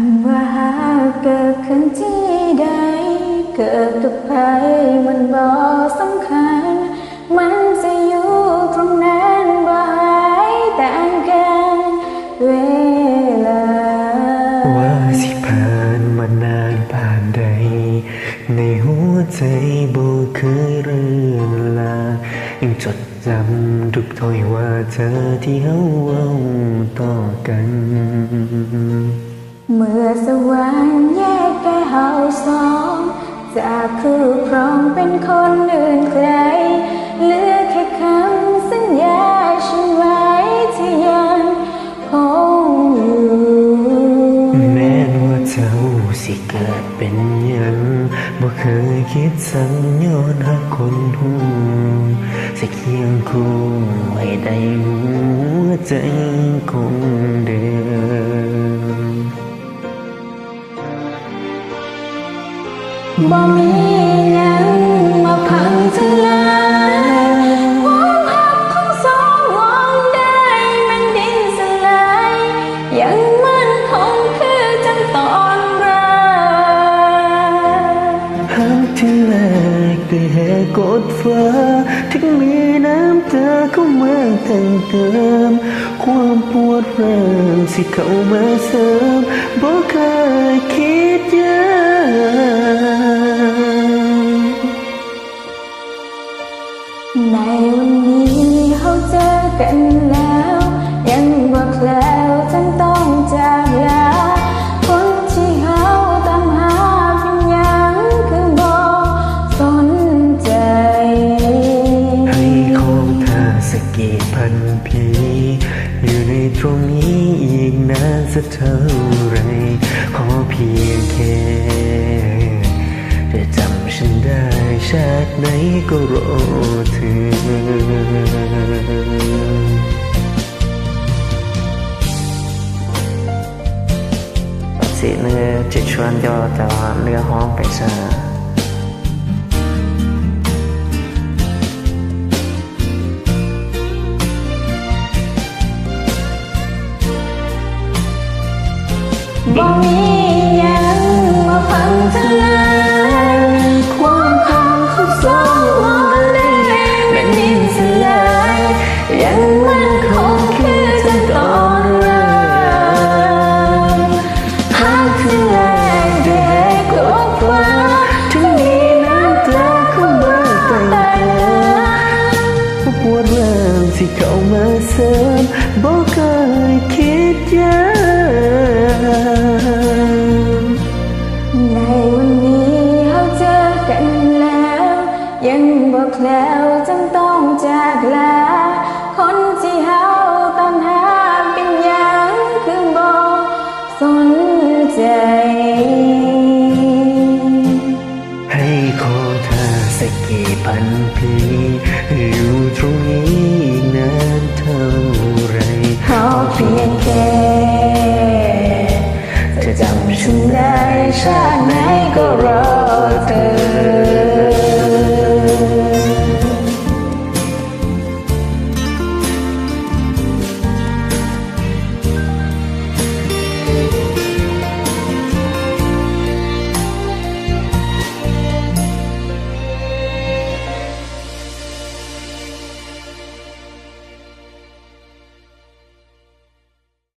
ากเกิดขึ้นที่ใด เกิดกับใครมันบ่สำคัญ มันจะอยู่ตรงนั้นบ่หายต่างกันเวลา ว่าสิผ่านมานานผ่านใด ในหัวใจบ่เคยเรื่อนลายังจดจำทุกถ้อยว่าเธอที่เฮาเว้าต่อกัน จากคือพร้อมเป็นคนอื่นไกลเหลือแค่คำสัญญาฉันไว้ที่ยังคงอยู่แม้ว่าเจ้าสิเกิดเป็นยังบ่เคยคิดสัญญาณหักคนหูสิเคียงคู่ไว้ได้หัวใจคงเดิม บ่มีหยังมาพังทลายความหักของสองมองได้มันดินสลายยังมั่นคงคือจังตอนรักหักที่แรกด้วยเหตุกดฟ้าถึงมีน้ำตาเข้ามาแต่งเติม ความปวดริ่มสิเข้ามาเสริมบ่เคย ในวันนี้เขาเจอกันแล้ว ยังบอกแล้วฉันต้องจากลาคนที่เขาตามหาเป็นยังคือบอกสนใจ ให้ของท่าสกตพันพีอยู่ในตรงนี้อีกนานสักเท่าไรขอเพียงแค่ ชาติไหนก็รอเธอสิเนื้อจะชวนยอแต่ว่าเนื้อห้องไปซะบ่มี บ่เคยคิดยอะในวันนี้เราเจอกันแล้ว ยังบอกแล้วจังต้องจากลาคนที่เฮาตามหาเป็นยังคือบ่สนใจ ให้ขอเธอสักกี่พันปีอยู่ตรงนี้ again.